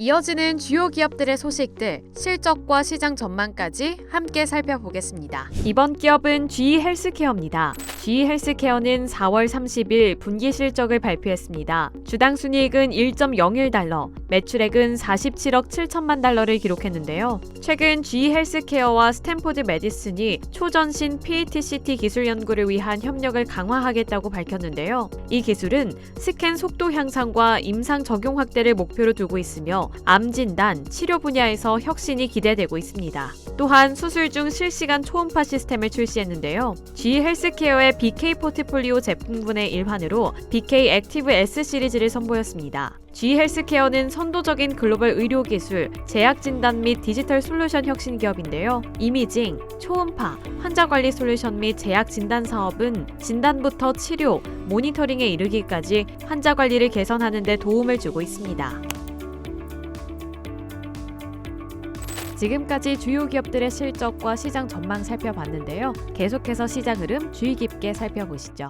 이어지는 주요 기업들의 소식들, 실적과 시장 전망까지 함께 살펴보겠습니다. 이번 기업은 GE 헬스케어입니다. GE 헬스케어는 4월 30일 분기 실적을 발표했습니다. 주당 순이익은 1.01달러, 매출액은 47억 7천만 달러를 기록했는데요. 최근 GE 헬스케어와 스탠포드 메디슨이 초전신 PATCT 기술 연구를 위한 협력을 강화하겠다고 밝혔는데요. 이 기술은 스캔 속도 향상과 임상 적용 확대를 목표로 두고 있으며 암 진단, 치료 분야에서 혁신이 기대되고 있습니다. 또한 수술 중 실시간 초음파 시스템을 출시했는데요. G 헬스케어의 BK 포트폴리오 제품군의 일환으로 BK 액티브 S 시리즈를 선보였습니다. G 헬스케어는 선도적인 글로벌 의료 기술, 제약 진단 및 디지털 솔루션 혁신 기업인데요. 이미징, 초음파, 환자 관리 솔루션 및 제약 진단 사업은 진단부터 치료, 모니터링에 이르기까지 환자 관리를 개선하는 데 도움을 주고 있습니다. 지금까지 주요 기업들의 실적과 시장 전망 살펴봤는데요. 계속해서 시장 흐름 주의 깊게 살펴보시죠.